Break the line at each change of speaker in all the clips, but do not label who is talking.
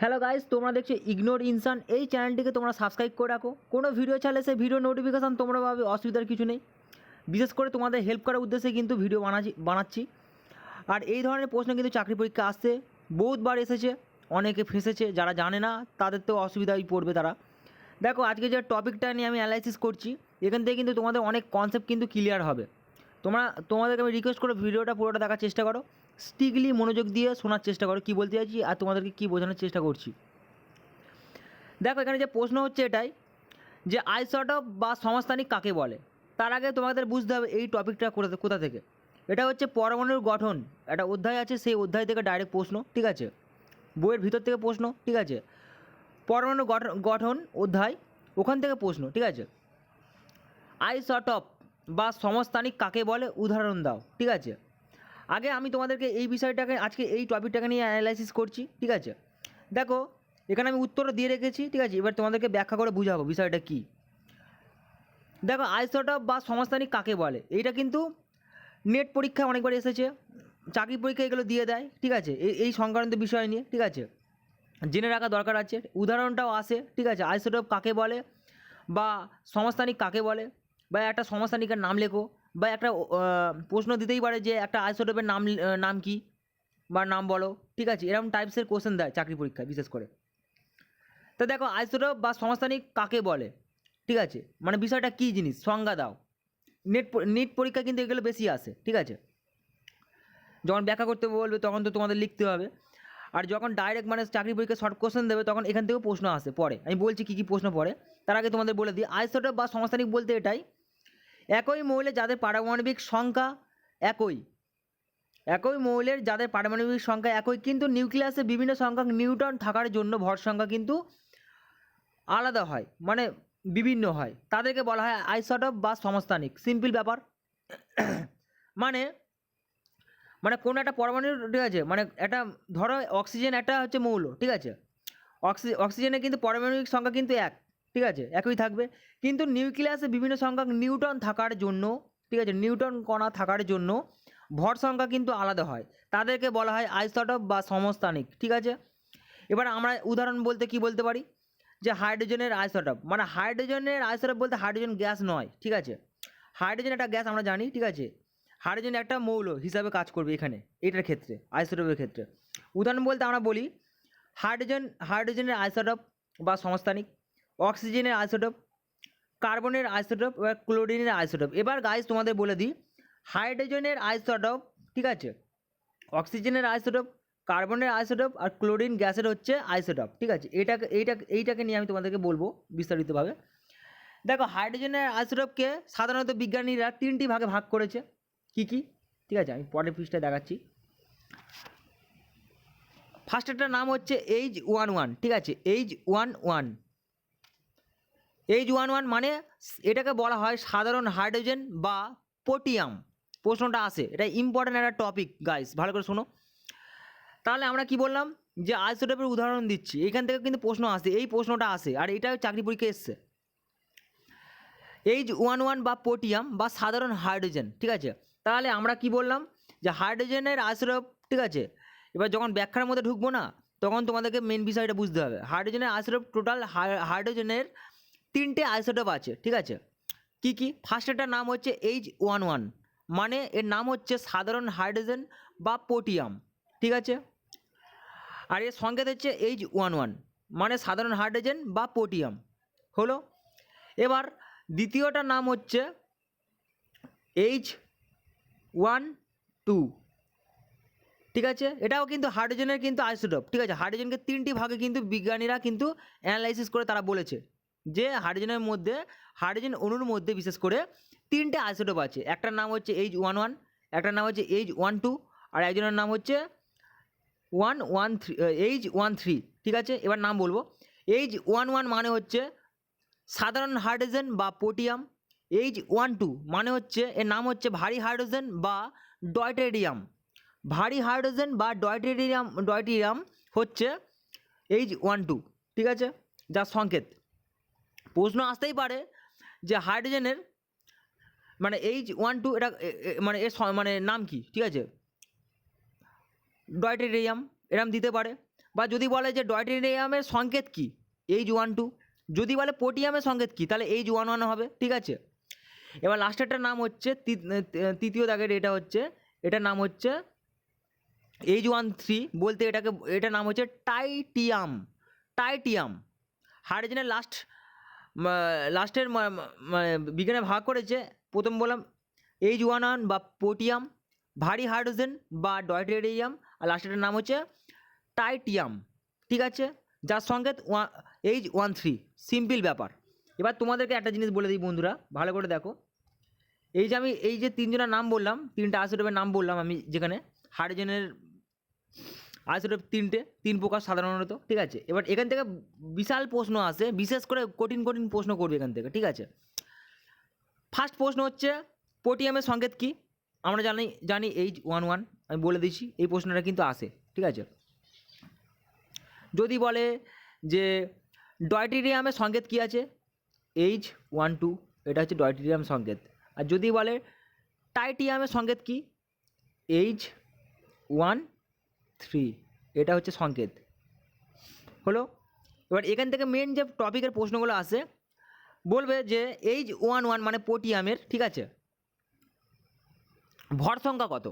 Hello guys তোমরা দেখছ ignore ইনসান এই চ্যানেলটিকে তোমরা সাবস্ক্রাইব করে রাখো। কোনো ভিডিও চাইলে সে ভিডিও নোটিফিকেশান তোমরা পাবে, অসুবিধার কিছু নেই। বিশেষ করে তোমাদের হেল্প করার উদ্দেশ্যে কিন্তু ভিডিও বানাচ্ছি বানাচ্ছি। আর এই ধরনের প্রশ্ন কিন্তু চাকরি পরীক্ষা আসছে। বহুতবার এসেছে, অনেকে ফেঁসেছে, যারা জানে না, তাদের তো অসুবিধায় পড়বে তারা। দেখো, আজকে যে টপিকটা নিয়ে আমি অ্যানালাইসিস করছি, এখান থেকে কিন্তু তোমাদের অনেক কনসেপ্ট কিন্তু ক্লিয়ার হবে। তোমরা, তোমাদেরকে আমি রিকোয়েস্ট করো ভিডিওটা পুরোটা দেখার চেষ্টা করো। স্টিকলি মনোযোগ দিয়ে শোনার চেষ্টা করো, কী বলতে চাইছি আর তোমাদেরকে কী বোঝানোর চেষ্টা করছি। দেখো, এখানে যে প্রশ্ন হচ্ছে এটাই, যে আইসট অফ বা সমস্তানিক কাকে বলে? তার আগে তোমাদের বুঝতে হবে এই টপিকটা কোথা থেকে এটা হচ্ছে পরমাণুর গঠন। একটা অধ্যায় আছে, সেই অধ্যায় থেকে ডাইরেক্ট প্রশ্ন, ঠিক আছে? বইয়ের ভিতর থেকে প্রশ্ন, ঠিক আছে? পরমাণু গঠন গঠন, অধ্যায়, ওখান থেকে প্রশ্ন, ঠিক আছে? আইসট অফ বা সমস্তানিক কাকে বলে উদাহরণ দাও, ঠিক আছে? আগে আমি তোমাদেরকে এই বিষয়টাকে, আজকে এই টপিকটাকে নিয়ে অ্যানালাইসিস করছি, ঠিক আছে? দেখো, এখানে আমি উত্তরও দিয়ে রেখেছি, ঠিক আছে? এবার তোমাদেরকে ব্যাখ্যা করে বুঝাবো বিষয়টা কী। দেখো, আইসোটপ বা সমস্তানিক কাকে বলে? এইটা কিন্তু নেট পরীক্ষায় অনেকবার এসেছে, চাকরি পরীক্ষা এগুলো দিয়ে দেয়, ঠিক আছে? এই এই সংক্রান্ত বিষয় নিয়ে, ঠিক আছে? জেনে রাখা দরকার আছে, উদাহরণটাও আসে, ঠিক আছে? আইসোটপ কাকে বলে বা সমস্তানিক কাকে বলে? বা একটা সমস্তানিকের নাম লেখো বা একটা প্রশ্ন দিতেই পারে যে একটা আইসোটপের নাম নাম কি বা নাম বলো, ঠিক আছে? এরকম টাইপসের কোশ্চেন দেয় চাকরি পরীক্ষায়, বিশেষ করে। তো দেখো, আইসোটপ বা সমস্তানিক কাকে বলে? ঠিক আছে? মানে বিষয়টা কী জিনিস? সংজ্ঞা দাও। নেট নেট পরীক্ষা কিন্তু এগুলো বেশি আসে, ঠিক আছে? যখন ব্যাখ্যা করতে বলবে তখন তো তোমাদের লিখতে হবে। আর যখন ডাইরেক্ট মানে চাকরি পরীক্ষা শর্ট কোশ্চেন দেবে তখন এখান থেকেও প্রশ্ন আসে, পরে। আমি বলছি কী কী প্রশ্ন পড়ে, তার আগে তোমাদের বলে দিই। আইসোটপ বা সমস্তানিক বলতে এটাই একই মৌলে যাদের পারমাণবিক সংখ্যা একই একই মৌলের যাদের পারমাণবিক সংখ্যা একই, কিন্তু নিউক্লিয়াসে বিভিন্ন সংখ্যক নিউটন থাকার জন্য ভর সংখ্যা কিন্তু আলাদা হয় মানে বিভিন্ন হয়। তাদেরকে বলা হয় আইসটপ বা সমস্তানিক। সিম্পল ব্যাপার। মানে মানে কোনো একটা পরমাণু, ঠিক আছে মানে একটা, ধরো অক্সিজেন একটা হচ্ছে মৌল, ঠিক আছে? অক্সি, অক্সিজেনের কিন্তু পারমাণবিক সংখ্যা কিন্তু এক। ঠিক আছে? একই থাকবে। কিন্তু নিউক্লিয়াসে বিভিন্ন সংখ্যক নিউটন থাকার জন্য, ঠিক আছে? নিউটন কণা থাকার জন্য ভর সংখ্যা কিন্তু আলাদা হয়। তাদেরকে বলা হয় আইসটপ বা সমস্থানিক ঠিক আছে? এবার আমরা উদাহরণ বলতে কি বলতে পারি? যে হাইড্রোজেনের আইসোটপ। মানে হাইড্রোজেনের আইসোটপ বলতে হাইড্রোজেন গ্যাস নয়, ঠিক আছে? হাইড্রোজেন একটা গ্যাস আমরা জানি, ঠিক আছে? হাইড্রোজেন একটা মৌল হিসাবে কাজ করবে এখানে, এটার ক্ষেত্রে, আইসোটপের ক্ষেত্রে। উদাহরণ বলতে আমরা বলি হাইড্রোজেন, হাইড্রোজেনের আইসোটপ বা সংস্থানিক অক্সিজেনের আইসোটপ, কার্বনের আইসোটপ বা ক্লোরিনের আইসোটপ। এবার গাইস তোমাদের বলে দিই, হাইড্রোজেনের আইসোটপ, ঠিক আছে? অক্সিজেনের আইসোটপ, কার্বনের আইসোটপ আর ক্লোরিন গ্যাসের হচ্ছে আইসোটপ, ঠিক আছে? এটাকে এইটা এইটাকে নিয়ে আমি তোমাদেরকে বলব বিস্তারিতভাবে। দেখো, হাইড্রোজেনের আইসোটপকে সাধারণত বিজ্ঞানীরা তিনটি ভাগে ভাগ করেছে। কি কি? ঠিক আছে, আমি পরের পৃষ্ঠায় দেখাচ্ছি। ফার্স্টেরটার নাম হচ্ছে এইচ ওয়ান ওয়ান ঠিক আছে? H one one H one one মানে এটাকে বলা হয় সাধারণ হাইড্রোজেন বা পোটিয়াম। প্রশ্নটা আসে, এটা ইম্পর্ট্যান্ট একটা টপিক গাইস ভালো করে শোনো। তাহলে আমরা কি বললাম? যে আইসোটপের উদাহরণ দিচ্ছি, এখান থেকে কিন্তু প্রশ্ন আসে, এই প্রশ্নটা আসে, আর এটা চাকরি পরীক্ষা এসছে। এইচ ওয়ান ওয়ান বা পোটিয়াম বা সাধারণ হাইড্রোজেন, ঠিক আছে? তাহলে আমরা কি বললাম? যে হাইড্রোজেনের আইসোটপ ঠিক আছে? এবার যখন ব্যাখ্যার মধ্যে ঢুকবো না, তখন তোমাদেরকে মেন বিষয়টা বুঝতে হবে। হাইড্রোজেনের আইসোটপ টোটাল হাইড্রোজেনের তিনটে আইসোটপ আছে, ঠিক আছে? কি কি? ফার্স্টেরটার নাম হচ্ছে এইচ ওয়ান ওয়ান মানে এর নাম হচ্ছে সাধারণ হাইড্রোজেন বা পোটিয়াম ঠিক আছে? আর এর সংকেত হচ্ছে এইচ ওয়ান ওয়ান মানে সাধারণ হাইড্রোজেন বা পোটিয়াম হলো? এবার দ্বিতীয়টার নাম হচ্ছে এইচ ওয়ান টু ঠিক আছে? এটাও কিন্তু হাইড্রোজেনের কিন্তু আইসোটপ, ঠিক আছে? হাইড্রোজেনকে তিনটি ভাগে কিন্তু বিজ্ঞানীরা কিন্তু অ্যানালাইসিস করে তারা বলেছে। যে হাইড্রোজেনের মধ্যে হাইড্রোজেন অণুর মধ্যে বিশেষ করে তিনটে আইসোটপ আছে। একটার নাম হচ্ছে এইচ ওয়ান ওয়ান একটার নাম হচ্ছে এইচ ওয়ান টু আর একজনের নাম হচ্ছে one one three H one three ঠিক আছে? এবার নাম বলব। এইচ ওয়ান ওয়ান মানে হচ্ছে সাধারণ হাইড্রোজেন বা পোটিয়াম এইচ ওয়ান টু মানে হচ্ছে, এর নাম হচ্ছে ভারী হাইড্রোজেন বা ডয়টেরিয়াম ভারী হাইড্রোজেন বা ডয়টেরিয়াম ডয়টেরিয়াম হচ্ছে এইচ ওয়ান টু ঠিক আছে? যার সংকেত। প্রশ্ন আসতেই পারে যে হাইড্রোজেনের মানে এইচ ওয়ান টু এটা মানে এর মানে নাম কি? ঠিক আছে? ডয়টেরিয়াম, এরম দিতে পারে। বা যদি বলে যে ডয়টেরিয়ামের সংকেত কি? H one two. যদি বলে পোটিয়ামের সংকেত কি? তাহলে এইচ ওয়ান ওয়ান হবে, ঠিক আছে? এবার লাস্টেরটার নাম হচ্ছে তৃতীয় দাগের এটা হচ্ছে, এটার নাম হচ্ছে এইচ ওয়ান থ্রি বলতে এটাকে, এটার নাম হচ্ছে টাইটিয়াম। টাইটিয়াম। হাইড্রোজেনের লাস্ট লাস্টের বিজ্ঞানে ভাগ করেছে। প্রথম বললাম এইচ ওয়ান ওয়ান বা পোটিয়াম ভারী হাইড্রোজেন বা ডয়টেরিয়াম আর লাস্টের নাম হচ্ছে টাইটিয়াম ঠিক আছে? যার সংকেত সঙ্গে এইচ ওয়ান থ্রি সিম্পল ব্যাপার। এবার তোমাদেরকে একটা জিনিস বলে দিই বন্ধুরা, ভালো করে দেখো। এই যে আমি, এই যে তিনজনের নাম বললাম, তিনটা আইসোটোপের নাম বললাম আমি যেখানে হাইড্রোজেনের আইসোটোপ তিনটে, তিন প্রকার সাধারণত, ঠিক আছে? এবার এখান থেকে বিশাল প্রশ্ন আসে, বিশেষ করে কঠিন কঠিন প্রশ্ন করবে এখান থেকে, ঠিক আছে? ফার্স্ট প্রশ্ন হচ্ছে পোটিয়ামের সংকেত কি? আমরা জানি জানি এইচ ওয়ান ওয়ান আমি বলে দিচ্ছি, এই প্রশ্নটা কিন্তু আসে, ঠিক আছে? যদি বলে যে ডয়টেরিয়ামের সংকেত কি আছে? এইচ ওয়ান টু এটা হচ্ছে ডয়টেরিয়াম সংকেত। আর যদি বলে টাইটিয়ামের সংকেত কি? এইচ ওয়ান থ্রি এটা হচ্ছে সংকেত। হলো? এবার এখান থেকে মেন যে টপিকের প্রশ্নগুলো আসে, বলবে যে এইচ ওয়ান ওয়ান মানে পোটিয়ামের ঠিক আছে? ভর সংখ্যা কত?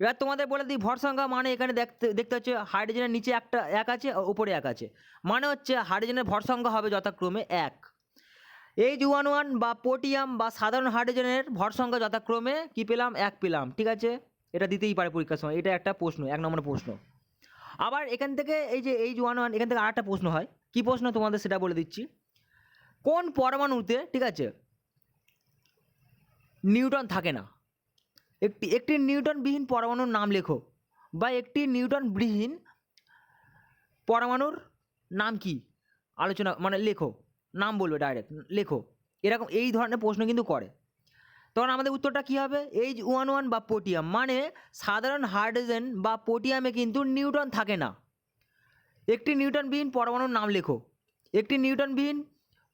এবার তোমাদের বলে দিই, ভর সংখ্যা মানে এখানে দেখতে দেখতে হচ্ছে হাইড্রোজেনের নিচে একটা এক আছে উপরে এক আছে। মানে হচ্ছে হাইড্রোজেনের ভর সংখ্যা হবে যথাক্রমে এক। এইচ ওয়ান ওয়ান বা পোটিয়াম বা সাধারণ হাইড্রোজেনের ভর সংখ্যা যথাক্রমে কী পেলাম? এক পেলাম, ঠিক আছে? এটা দিতেই পারে পরীক্ষার সময়। এটা একটা প্রশ্ন, এক নম্বর প্রশ্ন। আবার এখান থেকে এই যে এইচ ওয়ান ওয়ান এখান থেকে আরেকটা প্রশ্ন হয়। কী প্রশ্ন তোমাদের সেটা বলে দিচ্ছি। কোন পরমাণুতে, ঠিক আছে, নিউটন থাকে না? একটি একটি নিউটনবিহীন পরমাণুর নাম লেখো বা একটি নিউটনবিহীন পরমাণুর নাম কি? আলোচনা মানে লেখো, নাম বলবে ডাইরেক্ট লেখো। এরকম এই ধরনের প্রশ্ন কিন্তু করে। তখন আমাদের উত্তরটা কী হবে? এইচ ওয়ান ওয়ান বা পোটিয়াম মানে সাধারণ হাইড্রোজেন বা পোটিয়ামে কিন্তু নিউটন থাকে না। একটি নিউটনবিহীন পরমাণুর নাম লেখো। একটি নিউটনবিহীন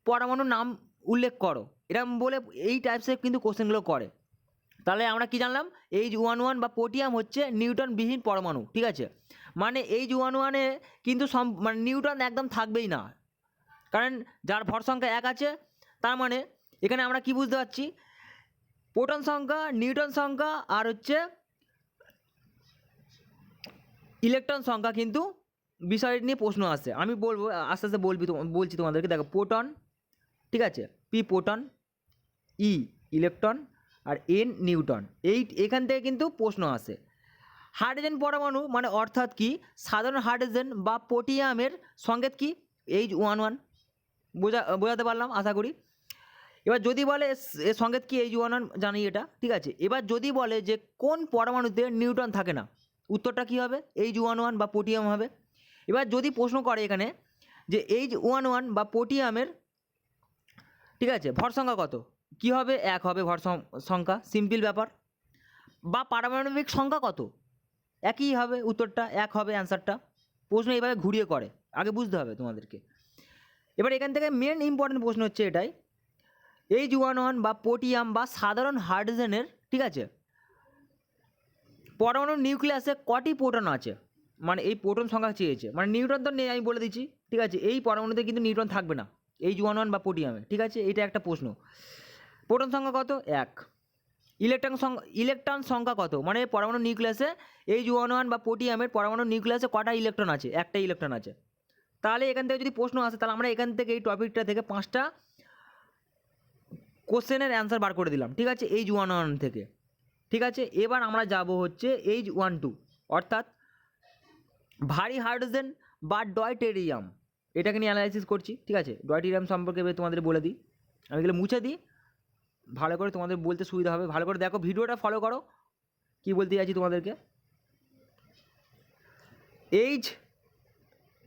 পরমাণুর নাম উল্লেখ করো। এরকম বলে এই টাইপসের কিন্তু কোশ্চেনগুলো করে। তাহলে আমরা কি জানলাম? এইচ ওয়ান ওয়ান বা পোটিয়াম হচ্ছে নিউটনবিহীন পরমাণু, ঠিক আছে? মানে এইচ ওয়ান ওয়ানে কিন্তু সম মানে নিউটন একদম থাকবেই না। কারণ যার ভর সংখ্যা এক আছে, তার মানে এখানে আমরা কি বুঝতে পারছি? প্রোটন সংখ্যা নিউটন সংখ্যা আর হচ্ছে ইলেকট্রন সংখ্যা কিন্তু বিষয় নিয়ে প্রশ্ন আসে। আমি বলব, আস্তে আস্তে বলবি বলছি তোমাদেরকে। দেখো, প্রোটন, ঠিক আছে? পি প্রোটন ই ইলেকট্রন আর এন নিউটন এই, এখান থেকে কিন্তু প্রশ্ন আসে। হাইড্রোজেন পরমাণু মানে অর্থাৎ কি? সাধারণ হাইড্রোজেন বা পোটিয়ামের সংকেত কি? H one one. বোঝা, বোঝাতে পারলাম, আশা করি? এবার যদি বলে এর সংকেত কি এইচ ওয়ান জানি এটা, ঠিক আছে? এবার যদি বলে যে কোন পরমাণুতে নিউটন থাকে না, উত্তরটা কী হবে? এইচ ওয়ান ওয়ান বা পোটিয়াম হবে। এবার যদি প্রশ্ন করে এখানে যে এইচ ওয়ান ওয়ান বা পোটিয়ামের, ঠিক আছে ভর সংখ্যা কত? কী হবে? এক হবে ভর সংখ্যা সিম্পল ব্যাপার। বা পারমাণবিক সংখ্যা কত? একই হবে উত্তরটা, এক হবে অ্যান্সারটা। প্রশ্ন এইভাবে ঘুরিয়ে করে, আগে বুঝতে হবে তোমাদেরকে। এবার এখান থেকে মেন ইম্পর্টেন্ট প্রশ্ন হচ্ছে এটাই এইচ ওয়ান ওয়ান বা পোটিয়াম বা সাধারণ হাইড্রোজেনের, ঠিক আছে? পরমাণু নিউক্লিয়াসে কটি প্রোটন আছে? মানে এই প্রোটন সংখ্যা চেয়েছে। মানে নিউটন তো নেই, আমি বলে দিচ্ছি, ঠিক আছে? এই পরমাণুতে কিন্তু নিউট্রন থাকবে না, এই ওয়ান বা পোটিয়ামে, ঠিক আছে? এটা একটা প্রশ্ন। প্রোটন সংখ্যা কত? এক। ইলেকট্রন সংখ্যা ইলেকট্রন সংখ্যা কত? মানে পরমাণু নিউক্লিয়াসে এই ওয়ান বা পোটিয়ামের পরমাণু নিউক্লিয়াসে কটা ইলেকট্রন আছে? একটা ইলেকট্রন আছে। তাহলে এখান থেকে যদি প্রশ্ন আসে, তাহলে আমরা এখান থেকে এই টপিকটা থেকে পাঁচটা কোশ্চেনের অ্যান্সার বার করে দিলাম, ঠিক আছে? এইচ ওয়ান ওয়ান থেকে, ঠিক আছে? এবার আমরা যাব হচ্ছে এইচ ওয়ান টু অর্থাৎ ভারী হাইড্রোজেন বা ডয়টেরিয়াম, এটাকে নিয়ে অ্যানালাইসিস করছি, ঠিক আছে? ডয়টেরিয়াম সম্পর্কে তোমাদের বলে দিই। আমি এগুলো মুছে দিই, ভালো করে তোমাদের বলতে সুবিধা হবে। ভালো করে দেখো, ভিডিওটা ফলো করো, কি বলতে চাইছি তোমাদেরকে? এইচ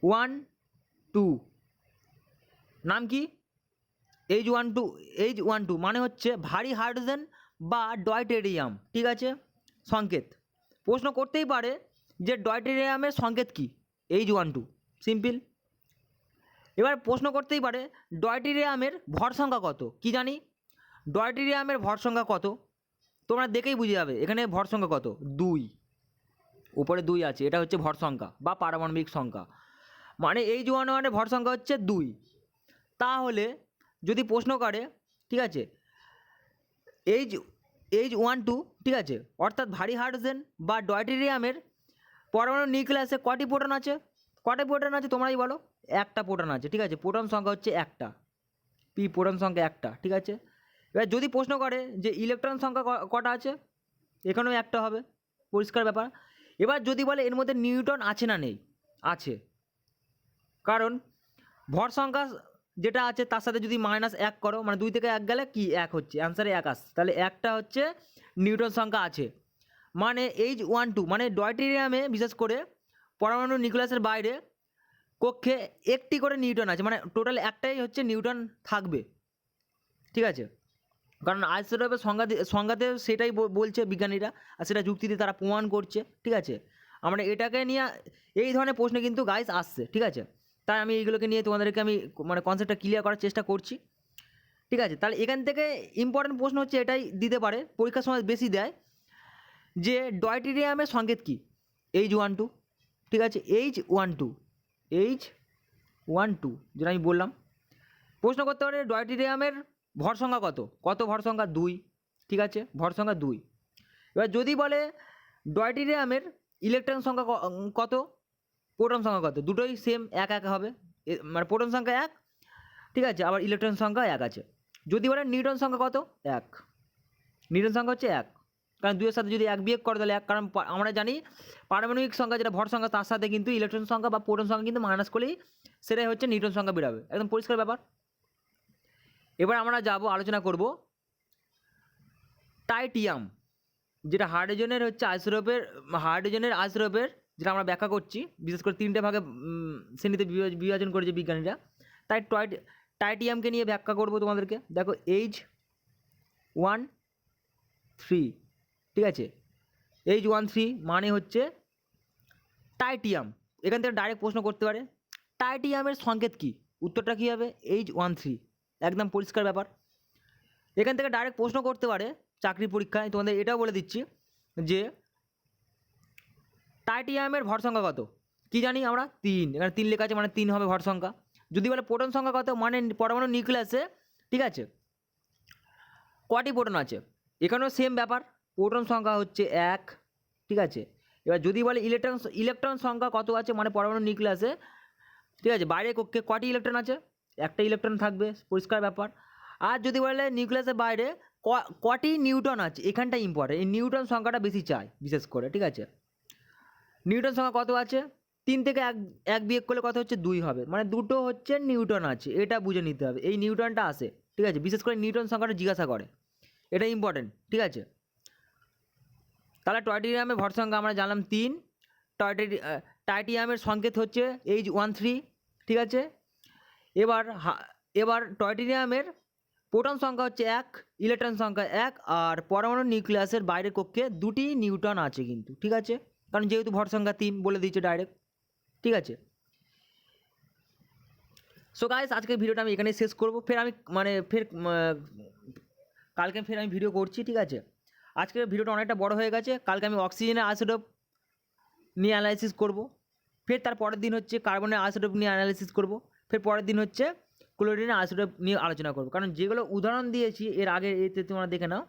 ওয়ান টু নাম কি? H one two H one two মানে হচ্ছে ভারী হাইড্রোজেন বা ডয়টেরিয়াম, ঠিক আছে? সংকেত। প্রশ্ন করতেই পারে যে ডয়টেরিয়ামের সংকেত কি? এইচ ওয়ান টু সিম্পল এবার প্রশ্ন করতেই পারে ডয়টেরিয়ামের ভর সংখ্যা কত? কি জানি? ডয়টেরিয়ামের ভর সংখ্যা কত? তোমরা দেখেই বুঝে যাবে, এখানে ভর সংখ্যা কত? দুই। উপরে দুই আছে, এটা হচ্ছে ভর সংখ্যা বা পারমাণবিক সংখ্যা। মানে এইচ ওয়ান ওয়ানের ভর সংখ্যা হচ্ছে দুই। তাহলে যদি প্রশ্ন করে, ঠিক আছে? এইচ এইচ ওয়ান টু ঠিক আছে? অর্থাৎ ভারী হাইড্রোজেন বা ডয়টেরিয়ামের পরমাণু নিউক্লিয়াসে কটি প্রোটন আছে? কটি প্রোটন আছে তোমরাই বলো? একটা প্রোটন আছে, ঠিক আছে? প্রোটন সংখ্যা হচ্ছে একটা। পি প্রোটন সংখ্যা একটা, ঠিক আছে? এবার যদি প্রশ্ন করে যে ইলেকট্রন সংখ্যা কটা আছে? এখানেও একটা হবে, পরিষ্কার ব্যাপার। এবার যদি বলে এর মধ্যে নিউটন আছে না নেই? আছে। কারণ ভর সংখ্যা যেটা আছে তার সাথে যদি মাইনাস এক করো মানে দুই থেকে এক গেলে কি এক হচ্ছে? অ্যান্সারে এক আসছে। তাহলে একটা হচ্ছে নিউটন সংখ্যা আছে। মানে এইচ ওয়ান টু মানে ডয়টেরিয়ামে বিশেষ করে পরমাণু নিউক্লিয়াসের বাইরে কক্ষে একটি করে নিউটন আছে মানে টোটাল একটাই হচ্ছে নিউটন থাকবে। ঠিক আছে? কারণ আইসোটোপের সংজ্ঞা সংজ্ঞাতে সেটাই বলছে বিজ্ঞানীরা, আর সেটা যুক্তি দিয়ে তারা প্রমাণ করছে। ঠিক আছে? আমরা এটাকে নিয়ে, এই ধরনের প্রশ্ন কিন্তু গাইস আসছে। ঠিক আছে? তাই আমি এইগুলোকে নিয়ে তোমাদেরকে আমি মানে কনসেপ্টটা ক্লিয়ার করার চেষ্টা করছি। ঠিক আছে? তাহলে এখান থেকে ইম্পর্টেন্ট প্রশ্ন হচ্ছে এটাই দিতে পারে, পরীক্ষার সময় বেশি দেয় যে ডয়টেরিয়ামের সংকেত কী? এইচ ওয়ান টু ঠিক আছে? H one two H one two যেটা আমি বললাম। প্রশ্ন করতে পারে ডয়টেরিয়ামের ভর সংখ্যা কত? কত ভর সংখ্যা? দুই, ঠিক আছে? ভর সংখ্যা দুই। এবার যদি বলে ডয়টেরিয়ামের ইলেকট্রন সংখ্যা কত? প্রোটন সংখ্যা কত? দুটোই সেম এক এক হবে। মানে প্রোটন সংখ্যা এক, ঠিক আছে? আবার ইলেকট্রন সংখ্যা এক আছে। যদি বলেন নিউটন সংখ্যা কত? এক। নিউটন সংখ্যা হচ্ছে এক। কারণ দুইয়ের সাথে যদি এক বিয়োগ করে, তাহলে এক। কারণ আমরা জানি পারমাণবিক সংখ্যা যেটা ভর সংখ্যা, তার সাথে কিন্তু ইলেকট্রন সংখ্যা বা প্রোটন সংখ্যা কিন্তু মাইনাস করলেই সেটাই হচ্ছে নিউটন সংখ্যা বেরোবে একদম পরিষ্কার ব্যাপার। এবার আমরা যাব, আলোচনা করব টাইটিয়াম যেটা হাইড্রোজেনের হচ্ছে আইসোরোপের হাইড্রোজেনের আইসোরোপের যেটা আমরা ব্যাখ্যা করছি, বিশেষ করে তিনটে ভাগে শ্রেণীতে বিভাজ- বিভাজন করেছে বিজ্ঞানীরা। তাই টয় টাইটিয়ামকে নিয়ে ব্যাখ্যা করব তোমাদেরকে। দেখো এইচ ওয়ান থ্রি ঠিক আছে? এইচ ওয়ান থ্রি মানে হচ্ছে টাইটিয়াম এখান থেকে ডাইরেক্ট প্রশ্ন করতে পারে টাইটিয়ামের সংকেত কী? উত্তরটা কী হবে? এইচ ওয়ান থ্রি একদম পরিষ্কার ব্যাপার। এখান থেকে ডাইরেক্ট প্রশ্ন করতে পারে চাকরি পরীক্ষায়। তোমাদের এটাও বলে দিচ্ছি যে টাইটিয়ামের ভর সংখ্যা কত? কি জানি আমরা? তিন। এখানে তিন লেখা আছে মানে তিন হবে ভর সংখ্যা। যদি বলে প্রোটন সংখ্যা কত? মানে পরমাণু নিউক্লিয়াসে ঠিক আছে? কটি প্রোটন আছে? এখানেও সেম ব্যাপার। প্রোটন সংখ্যা হচ্ছে এক, ঠিক আছে? এবার যদি বলে ইলেকট্রন ইলেকট্রন সংখ্যা কত আছে? মানে পরমাণু নিউক্লিয়াসে ঠিক আছে? বাইরে কক্ষে কটি ইলেকট্রন আছে? একটা ইলেকট্রন থাকবে, পরিষ্কার ব্যাপার। আর যদি বলে নিউক্লিয়াসের বাইরে কটি নিউটন আছে? এখানটা ইম্পর্টেন্ট এই নিউটন সংখ্যাটা বেশি চাই, বিশেষ করে, ঠিক আছে? নিউটন সংখ্যা কত আছে? তিন থেকে এক এক বিয়োগ করলে কত হচ্ছে? দুই হবে। মানে দুটো হচ্ছে নিউটন আছে, এটা বুঝে নিতে হবে। এই নিউটনটা আসে, ঠিক আছে? বিশেষ করে নিউটন সংখ্যাটা জিজ্ঞাসা করে। এটা ইম্পর্টেন্ট ঠিক আছে? তাহলে টয়টেরিয়ামের ভর সংখ্যা আমরা জানলাম তিন। টয়টেরি টাইটিয়ামের সংকেত হচ্ছে এইচ ওয়ান থ্রি, ঠিক আছে? এবার এবার টয়টেরিয়ামের প্রোটন সংখ্যা হচ্ছে এক, ইলেকট্রন সংখ্যা এক, আর পরমাণু নিউক্লিয়াসের বাইরের কক্ষে দুটি নিউটন আছে কিন্তু, ঠিক আছে? কারণ যেহেতু ভর সংখ্যা তিন বলে দিচ্ছে ডাইরেক্ট ঠিক আছে? সো গাইস আজকের ভিডিওটা আমি এখানেই শেষ করব। ফের আমি মানে ফের কালকে ফের আমি ভিডিও করছি, ঠিক আছে? আজকের ভিডিওটা অনেকটা বড় হয়ে গেছে। কালকে আমি অক্সিজেনের আইসোটোপ নিয়ে অ্যানালাইসিস করব। ফের তার পরের দিন হচ্ছে কার্বনের আইসোটোপ নিয়ে অ্যানালাইসিস করব। ফের পরের দিন হচ্ছে ক্লোরিনের আইসোটোপ নিয়ে আলোচনা করব। কারণ যেগুলো উদাহরণ দিয়েছি, এর আগে এতে তোমরা দেখে নাও।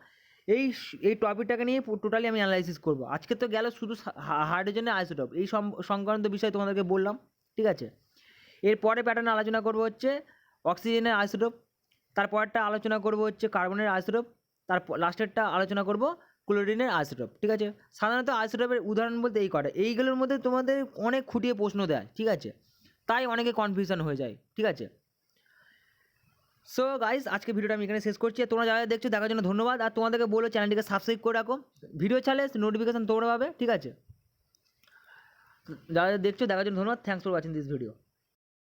এই এই টপিকটাকে নিয়ে টোটালি আমি অ্যানালাইসিস করব। আজকে তো গেল শুধু হাইড্রোজেনের আইসোটোপ এই সংক্রান্ত বিষয় তোমাদেরকে বললাম, ঠিক আছে? এরপরে প্যাটার্নে আলোচনা করব হচ্ছে অক্সিজেনের আইসোটোপ তারপরটা আলোচনা করব হচ্ছে কার্বনের আইসোটোপ তার লাস্টেরটা আলোচনা করব ক্লোরিনের আইসোটোপ ঠিক আছে? সাধারণত আইসোটোপের উদাহরণ বলতে এই কটা। এইগুলোর মধ্যে তোমাদের অনেক খুঁটিয়ে প্রশ্ন দেয়, ঠিক আছে? তাই অনেকে কনফিউশন হয়ে যায়, ঠিক আছে? সো গাইস আজকে ভিডিওটা আমি এখানে শেষ করছি। তোমরা যারা দেখছ, দেখার জন্য ধন্যবাদ। আর তোমাদেরকে বলো চ্যানেলটিকে সাবস্ক্রাইব করে রাখো। ভিডিও চালে নোটিফিকেশান তোমরা পাবে, ঠিক আছে? যারা দেখছ, দেখার জন্য ধন্যবাদ। Thanks for watching this video